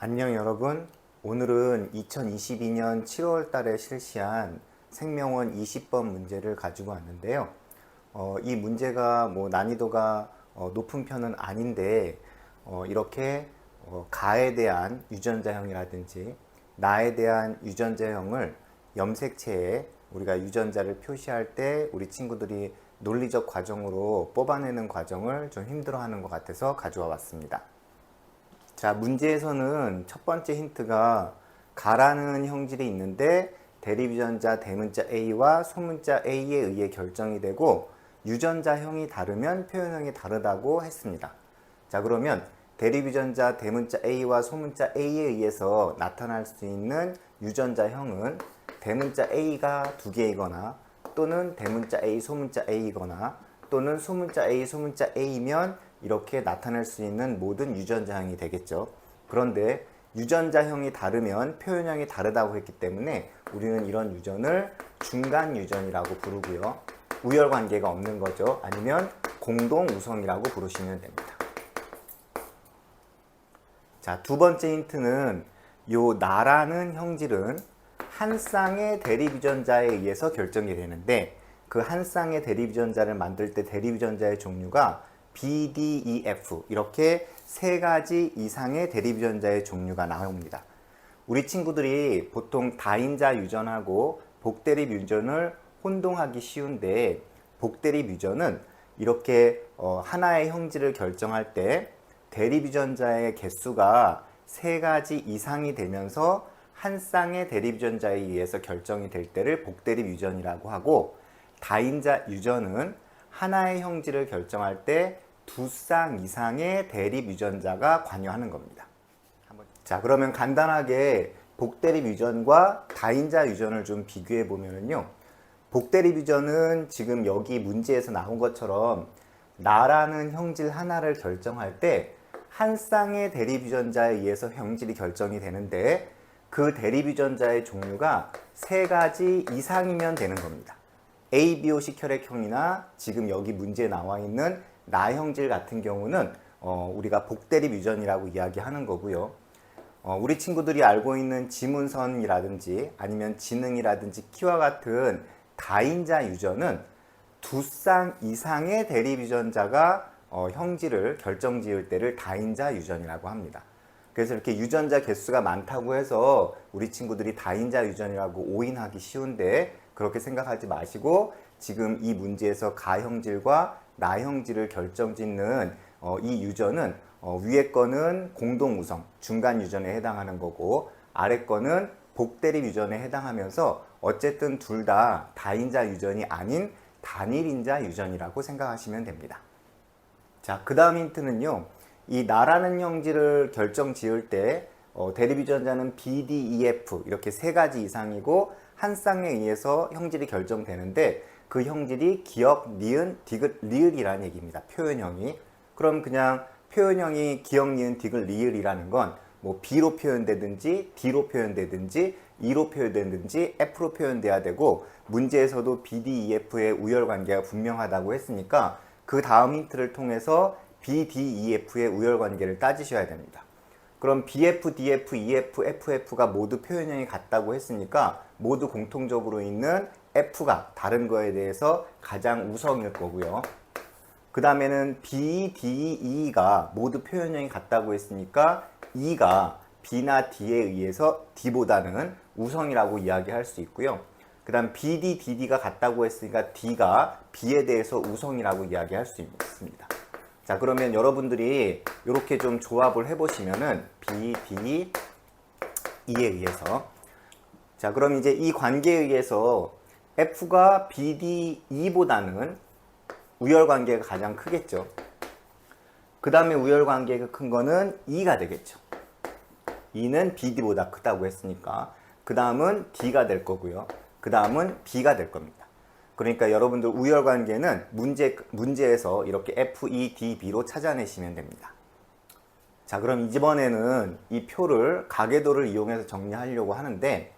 안녕 여러분. 오늘은 2022년 7월 달에 실시한 생명원 20번 문제를 가지고 왔는데요. 어, 이 문제가 뭐 난이도가 어, 높은 편은 아닌데 어, 이렇게 어, 가에 대한 유전자형이라든지 나에 대한 유전자형을 염색체에 우리가 유전자를 표시할 때 우리 친구들이 논리적 과정으로 뽑아내는 과정을 좀 힘들어하는 것 같아서 가져와 봤습니다. 자, 문제에서는 첫 번째 힌트가 가라는 형질이 있는데 대립유전자 대문자 A와 소문자 A에 의해 결정이 되고 유전자형이 다르면 표현형이 다르다고 했습니다. 자, 그러면 대립유전자 대문자 A와 소문자 A에 의해서 나타날 수 있는 유전자형은 대문자 A가 두 개이거나 또는 대문자 A, 소문자 A이거나 또는 소문자 A, 소문자 A면 이렇게 나타낼 수 있는 모든 유전자형이 되겠죠. 그런데 유전자형이 다르면 표현형이 다르다고 했기 때문에 우리는 이런 유전을 중간 유전이라고 부르고요. 우열 관계가 없는 거죠. 아니면 공동 우성이라고 부르시면 됩니다. 자, 두 번째 힌트는 요 나라는 형질은 한 쌍의 대립 유전자에 의해서 결정이 되는데 그 한 쌍의 대립 유전자를 만들 때 대립 유전자의 종류가 B, D, E, F 이렇게 세 가지 이상의 대립 유전자의 종류가 나옵니다. 우리 친구들이 보통 다인자 유전하고 복대립 유전을 혼동하기 쉬운데 복대립 유전은 이렇게 어, 하나의 형질을 결정할 때 대립 유전자의 개수가 세 가지 이상이 되면서 한 쌍의 대립 유전자에 의해서 결정이 될 때를 복대립 유전이라고 하고 다인자 유전은 하나의 형질을 결정할 때 두 쌍 이상의 대립 유전자가 관여하는 겁니다. 자, 그러면 간단하게 복대립 유전과 다인자 유전을 좀 비교해 보면은요. 복대립 유전은 지금 여기 문제에서 나온 것처럼 나라는 형질 하나를 결정할 때 한 쌍의 대립 유전자에 의해서 형질이 결정이 되는데 그 대립 유전자의 종류가 세 가지 이상이면 되는 겁니다. ABO식 혈액형이나 지금 여기 문제에 나와 있는 나형질 같은 경우는 어, 우리가 복대립 유전이라고 이야기하는 거고요. 어, 우리 친구들이 알고 있는 지문선이라든지 아니면 지능이라든지 키와 같은 다인자 유전은 두 쌍 이상의 대립 유전자가 어, 형질을 결정 지을 때를 다인자 유전이라고 합니다. 그래서 이렇게 유전자 개수가 많다고 해서 우리 친구들이 다인자 유전이라고 오인하기 쉬운데 그렇게 생각하지 마시고 지금 이 문제에서 가형질과 나형질을 결정짓는 어, 이 유전은 어, 위에 거는 공동 우성, 중간 유전에 해당하는 거고 아래 거는 복대립 유전에 해당하면서 어쨌든 둘 다 다인자 유전이 아닌 단일인자 유전이라고 생각하시면 됩니다. 자, 그 다음 힌트는요. 이 나라는 형질을 결정 지을 때 어, 대립 유전자는 B, D, E, F 이렇게 세 가지 이상이고 한 쌍에 의해서 형질이 결정되는데 그 형질이 기억, 니은, 디귿, 리을이라는 얘기입니다. 표현형이. 그럼 그냥 표현형이 기억, 니은, 디귿, 리을이라는 건 뭐 B로 표현되든지 D로 표현되든지 E로 표현되든지 F로 표현돼야 되고 문제에서도 B, D, E, F의 우열 관계가 분명하다고 했으니까 그 다음 힌트를 통해서 B, D, E, F의 우열 관계를 따지셔야 됩니다. 그럼 BF, DF, EF, FF가 모두 표현형이 같다고 했으니까 모두 공통적으로 있는 F가 다른 거에 대해서 가장 우성일 거고요. 그 다음에는 B, D, E가 모두 표현형이 같다고 했으니까 E가 B나 D에 의해서 D보다는 우성이라고 이야기할 수 있고요. 그 다음 BD, DD가 같다고 했으니까 D가 B에 대해서 우성이라고 이야기할 수 있습니다. 자, 그러면 여러분들이 이렇게 좀 조합을 해보시면은 B, D, E에 의해서 자, 그럼 이제 이 관계에 의해서 F가 B, D, E보다는 우열 관계가 가장 크겠죠. 그 다음에 우열 관계가 큰 거는 E가 되겠죠. E는 BD보다 크다고 했으니까 그 다음은 D가 될 거고요. 그 다음은 B가 될 겁니다. 그러니까 여러분들 우열 관계는 문제, 문제에서 이렇게 F, E, D, B로 찾아내시면 됩니다. 자, 그럼 이번에는 이 표를 가계도를 이용해서 정리하려고 하는데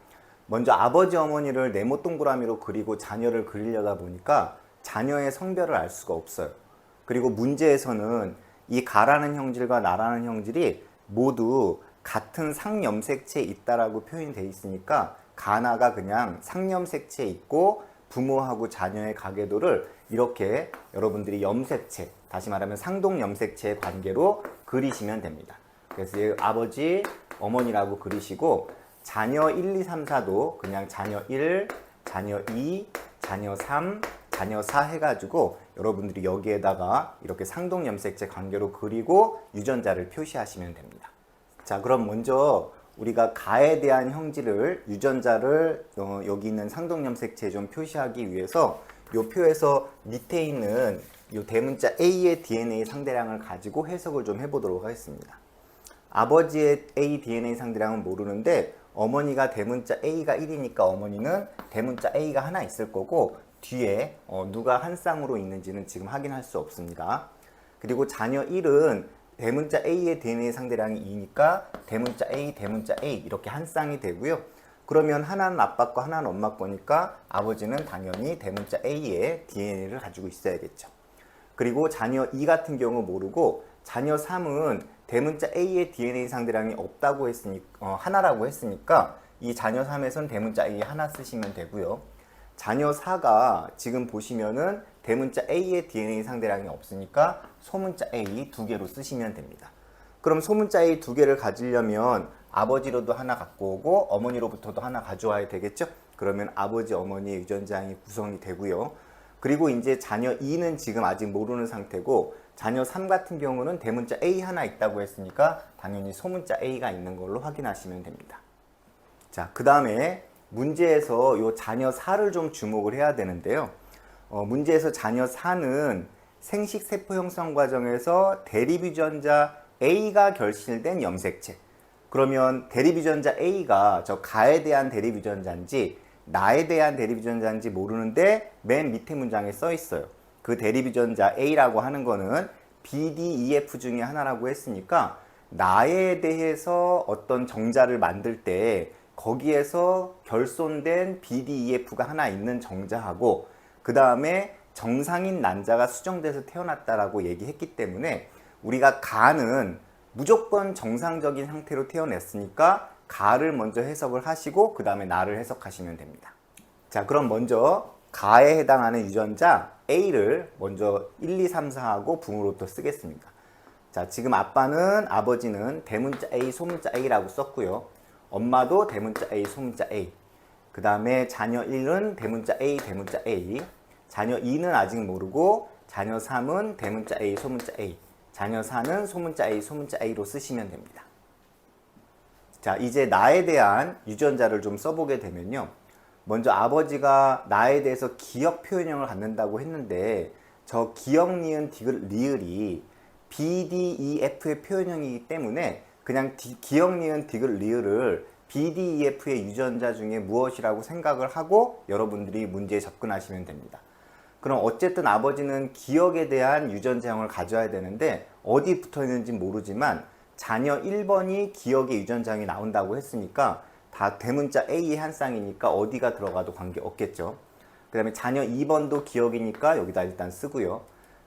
먼저 아버지 어머니를 네모 동그라미로 그리고 자녀를 그리려다 보니까 자녀의 성별을 알 수가 없어요. 그리고 문제에서는 이 가라는 형질과 나라는 형질이 모두 같은 상염색체에 있다라고 표현이 돼 있으니까 가나가 그냥 상염색체에 있고 부모하고 자녀의 가계도를 이렇게 여러분들이 염색체, 다시 말하면 상동 염색체의 관계로 그리시면 됩니다. 그래서 이 아버지, 어머니라고 그리시고 자녀 1, 2, 3, 4도 그냥 자녀 1, 자녀 2, 자녀 3, 자녀 4 해가지고 여러분들이 여기에다가 이렇게 상동 염색체 관계로 그리고 유전자를 표시하시면 됩니다. 자, 그럼 먼저 우리가 가에 대한 형질을 유전자를 어, 여기 있는 상동염색체에 좀 표시하기 위해서 요 표에서 밑에 있는 요 대문자 A의 DNA 상대량을 가지고 해석을 좀 해보도록 하겠습니다. 아버지의 A DNA 상대량은 모르는데 어머니가 대문자 A가 1이니까 어머니는 대문자 A가 하나 있을 거고 뒤에 어, 누가 한 쌍으로 있는지는 지금 확인할 수 없습니다. 그리고 자녀 1은 대문자 A의 DNA 상대량이 2니까 대문자 A, 대문자 A 이렇게 한 쌍이 되고요. 그러면 하나는 아빠 거, 하나는 엄마 거니까 아버지는 당연히 대문자 A의 DNA를 가지고 있어야겠죠. 그리고 자녀 2 같은 경우 모르고 자녀 3은 대문자 A의 DNA 상대량이 없다고 했으니 어, 하나라고 했으니까 이 자녀 3에선 대문자 A 하나 쓰시면 되고요. 자녀 4가 지금 보시면은 대문자 A의 DNA 상대량이 없으니까 소문자 A 두 개로 쓰시면 됩니다. 그럼 소문자 A 두 개를 가지려면 아버지로도 하나 갖고 오고 어머니로부터도 하나 가져와야 되겠죠? 그러면 아버지 어머니의 유전자량이 구성이 되고요. 그리고 이제 자녀 2는 지금 아직 모르는 상태고 자녀 3 같은 경우는 대문자 A 하나 있다고 했으니까 당연히 소문자 A가 있는 걸로 확인하시면 됩니다. 자, 그 다음에 문제에서 요 자녀 4를 좀 주목을 해야 되는데요. 어, 문제에서 자녀 4는 생식 세포 형성 과정에서 대립유전자 A가 결실된 염색체. 그러면 대립유전자 A가 저 가에 대한 대립유전자인지 나에 대한 대립유전자인지 모르는데 맨 밑에 문장에 써 있어요. 그 대립유전자 A라고 하는 거는 BDEF 중에 하나라고 했으니까 나에 대해서 어떤 정자를 만들 때 거기에서 결손된 BDEF가 하나 있는 정자하고 그 다음에 정상인 난자가 수정돼서 태어났다라고 얘기했기 때문에 우리가 가는 무조건 정상적인 상태로 태어났으니까 가를 먼저 해석을 하시고 그 다음에 나를 해석하시면 됩니다. 자 그럼 먼저 가에 해당하는 유전자 A를 먼저 1, 2, 3, 4하고 붕으로부터 쓰겠습니다. 자 지금 아빠는 아버지는 대문자 A, 소문자 A라고 썼고요. 엄마도 대문자 A, 소문자 A. 그 다음에 자녀 1은 대문자 A, 대문자 A. 자녀 2는 아직 모르고 자녀 3은 대문자 A, 소문자 A. 자녀 4는 소문자 A, 소문자 A로 쓰시면 됩니다. 자, 이제 나에 대한 유전자를 좀 써보게 되면요. 먼저 아버지가 나에 대해서 기억 표현형을 갖는다고 했는데 저 기억 니은 디귿 리을이 BDEF의 표현형이기 때문에 그냥 디, 기억 니은 디귿 리을을 BDEF의 유전자 중에 무엇이라고 생각을 하고 여러분들이 문제에 접근하시면 됩니다. 그럼 어쨌든 아버지는 기억에 대한 유전자형을 가져야 되는데 어디 붙어 있는지 모르지만 자녀 1번이 기억의 유전자형이 나온다고 했으니까 다 대문자 A의 한 쌍이니까 어디가 들어가도 관계 없겠죠. 그 다음에 자녀 2번도 기억이니까 여기다 일단 쓰고요.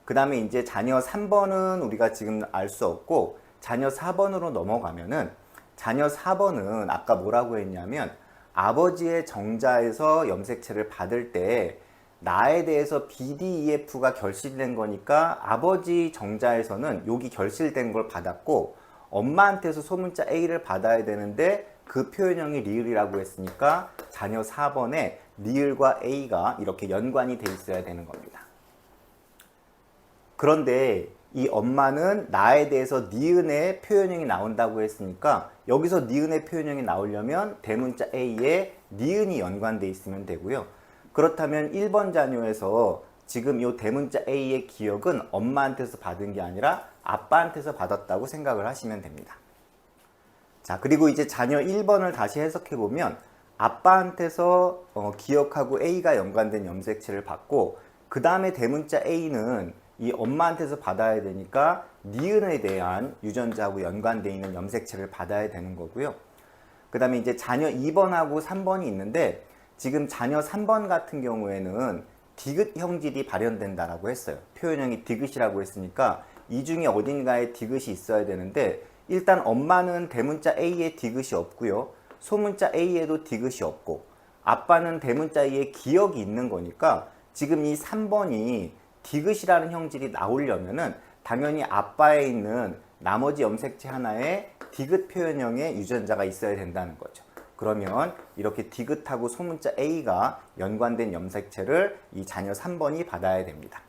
그 다음에 이제 자녀 3번은 우리가 지금 알 수 없고 자녀 4번으로 넘어가면은 자녀 4번은 아까 뭐라고 했냐면 아버지의 정자에서 염색체를 받을 때 나에 대해서 BDEF가 결실된 거니까 아버지 정자에서는 여기 결실된 걸 받았고 엄마한테서 소문자 A를 받아야 되는데 그 표현형이 리을이라고 했으니까 자녀 4번에 리을과 A가 이렇게 연관이 돼 있어야 되는 겁니다. 그런데 이 엄마는 나에 대해서 니은의 표현형이 나온다고 했으니까 여기서 니은의 표현형이 나오려면 대문자 A에 니은이 연관돼 있으면 되고요. 그렇다면 1번 자녀에서 지금 이 대문자 A의 기억은 엄마한테서 받은 게 아니라 아빠한테서 받았다고 생각을 하시면 됩니다. 자, 그리고 이제 자녀 1번을 다시 해석해 보면 아빠한테서 어, 기억하고 A가 연관된 염색체를 받고 그 다음에 대문자 A는 이 엄마한테서 받아야 되니까 니은에 대한 유전자하고 연관되어 있는 염색체를 받아야 되는 거고요. 그 다음에 이제 자녀 2번하고 3번이 있는데 지금 자녀 3번 같은 경우에는 디귿 형질이 발현된다라고 했어요. 표현형이 디귿이라고 했으니까 이 중에 어딘가에 디귿이 있어야 되는데 일단 엄마는 대문자 A에 디귿이 없고요. 소문자 A에도 디귿이 없고 아빠는 대문자 A에 기억이 있는 거니까 지금 이 3번이 디귿이라는 형질이 나오려면은 당연히 아빠에 있는 나머지 염색체 하나에 디귿 표현형의 유전자가 있어야 된다는 거죠. 그러면 이렇게 디귿하고 소문자 A가 연관된 염색체를 이 자녀 3번이 받아야 됩니다.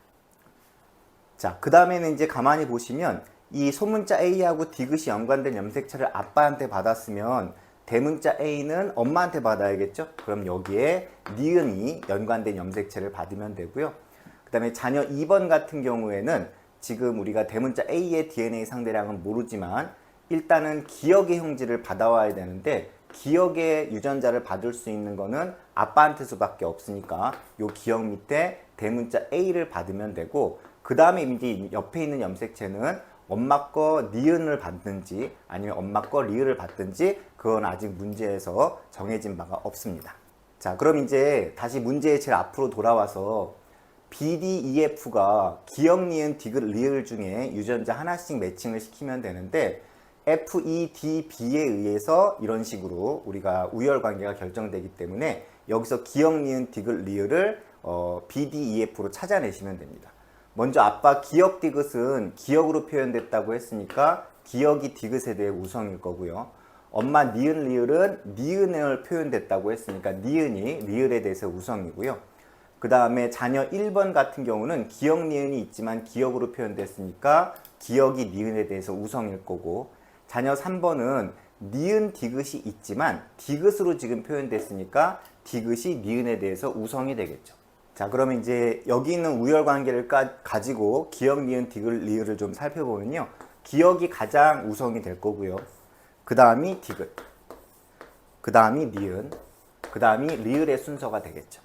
자, 그 다음에는 이제 가만히 보시면 이 소문자 A하고 디귿이 연관된 염색체를 아빠한테 받았으면 대문자 A는 엄마한테 받아야겠죠? 그럼 여기에 니은이 연관된 염색체를 받으면 되고요. 그 다음에 자녀 2번 같은 경우에는 지금 우리가 대문자 A의 DNA 상대량은 모르지만 일단은 기억의 형질을 받아와야 되는데 기억의 유전자를 받을 수 있는 거는 아빠한테서밖에 없으니까 요 기억 밑에 대문자 A를 받으면 되고 그 다음에 이제 옆에 있는 염색체는 엄마 거 니은을 받든지 아니면 엄마 거 리을을 받든지 그건 아직 문제에서 정해진 바가 없습니다. 자, 그럼 이제 다시 문제의 제일 앞으로 돌아와서 BDEF가 기억, 니은, 디귿, 리을 중에 유전자 하나씩 매칭을 시키면 되는데 FEDB에 의해서 이런 식으로 우리가 우열 관계가 결정되기 때문에 여기서 기억, 니은, 디귿, 리을을 어, BDEF로 찾아내시면 됩니다. 먼저 아빠 기억 디귿은 기억으로 표현됐다고 했으니까 기억이 디귿에 대해 우성일 거고요. 엄마 니은 리을은 니은을 표현됐다고 했으니까 니은이 리을에 대해서 우성이고요. 그 다음에 자녀 1번 같은 경우는 기억 니은이 있지만 기억으로 표현됐으니까 기억이 니은에 대해서 우성일 거고 자녀 3번은 니은 디귿이 있지만 디귿으로 지금 표현됐으니까 디귿이 니은에 대해서 우성이 되겠죠. 자, 그러면 이제 여기 있는 우열 관계를 까, 가지고 기억, 니은, 디귿, 리을을 좀 살펴보면요. 기억이 가장 우성이 될 거고요. 그 다음이 디귿, 그 다음이 니은, 그 다음이 리을의 순서가 되겠죠.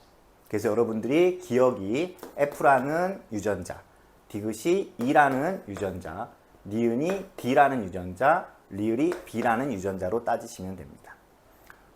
그래서 여러분들이 기억이 F라는 유전자, 디귿이 E라는 유전자, 니은이 D라는 유전자, 리을이 B라는 유전자로 따지시면 됩니다.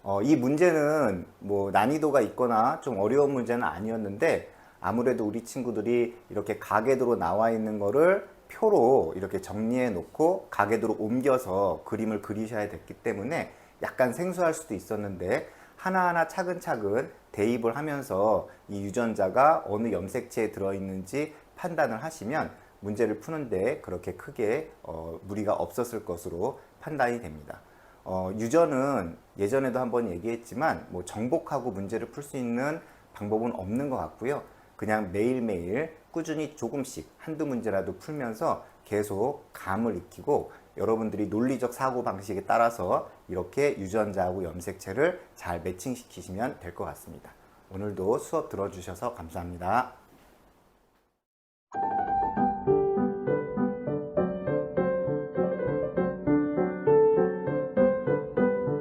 어, 이 문제는 뭐 난이도가 있거나 좀 어려운 문제는 아니었는데 아무래도 우리 친구들이 이렇게 가계도로 나와 있는 거를 표로 이렇게 정리해 놓고 가계도로 옮겨서 그림을 그리셔야 됐기 때문에 약간 생소할 수도 있었는데 하나하나 차근차근 대입을 하면서 이 유전자가 어느 염색체에 들어있는지 판단을 하시면 문제를 푸는데 그렇게 크게 어, 무리가 없었을 것으로 판단이 됩니다. 어, 유전은 예전에도 한번 얘기했지만 뭐 정복하고 문제를 풀 수 있는 방법은 없는 것 같고요. 그냥 매일매일 꾸준히 조금씩 한두 문제라도 풀면서 계속 감을 익히고 여러분들이 논리적 사고 방식에 따라서 이렇게 유전자하고 염색체를 잘 매칭시키시면 될 것 같습니다. 오늘도 수업 들어주셔서 감사합니다.